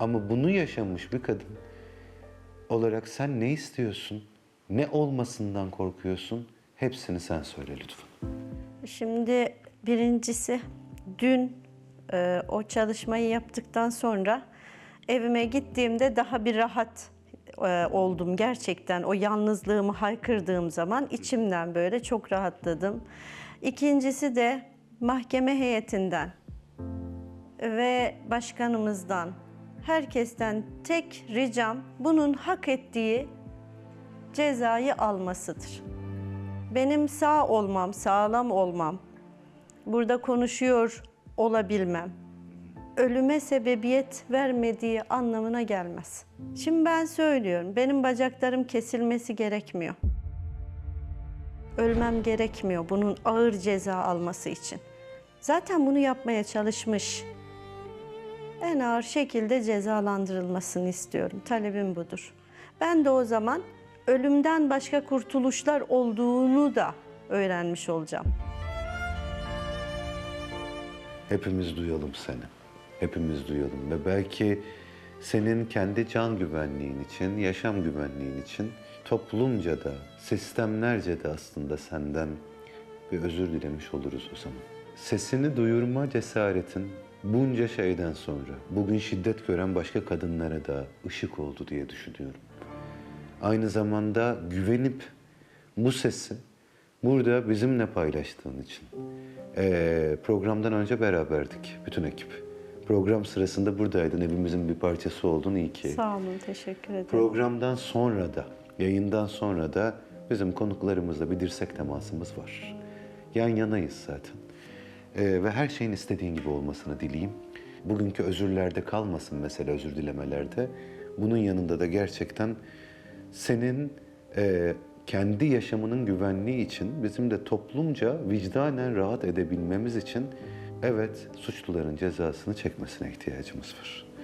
Ama bunu yaşamış bir kadın olarak sen ne istiyorsun? Ne olmasından korkuyorsun? Hepsini sen söyle lütfen. Şimdi birincisi dün e, o çalışmayı yaptıktan sonra evime gittiğimde daha bir rahat e, oldum gerçekten. O yalnızlığımı haykırdığım zaman içimden böyle çok rahatladım. İkincisi de mahkeme heyetinden ve başkanımızdan, herkesten tek ricam bunun hak ettiği cezayı almasıdır. Benim sağ olmam, sağlam olmam, burada konuşuyor olabilmem, ölüme sebebiyet vermediği anlamına gelmez. Şimdi ben söylüyorum, benim bacaklarım kesilmesi gerekmiyor. Ölmem gerekmiyor bunun ağır ceza alması için. Zaten bunu yapmaya çalışmış. En ağır şekilde cezalandırılmasını istiyorum. Talebim budur. Ben de o zaman ölümden başka kurtuluşlar olduğunu da öğrenmiş olacağım. Hepimiz duyalım seni. Hepimiz duyalım ve belki senin kendi can güvenliğin için, yaşam güvenliğin için toplumca da, sistemlerce de aslında senden bir özür dilemiş oluruz o zaman. Sesini duyurma cesaretin bunca şeyden sonra bugün şiddet gören başka kadınlara da ışık oldu diye düşünüyorum. Aynı zamanda güvenip bu sesi burada bizimle paylaştığın için. Ee, programdan önce beraberdik bütün ekip. Program sırasında buradaydın, evimizin bir parçası oldun iyi ki. Sağ olun, teşekkür ederim. Programdan sonra da, yayından sonra da bizim konuklarımızla bir dirsek temasımız var. Yan yanayız zaten. Ee, ve her şeyin istediğin gibi olmasını dileyim. Bugünkü özürlerde kalmasın mesela özür dilemelerde. Bunun yanında da gerçekten senin e, kendi yaşamının güvenliği için bizim de toplumca vicdanen rahat edebilmemiz için evet suçluların cezasını çekmesine ihtiyacımız var.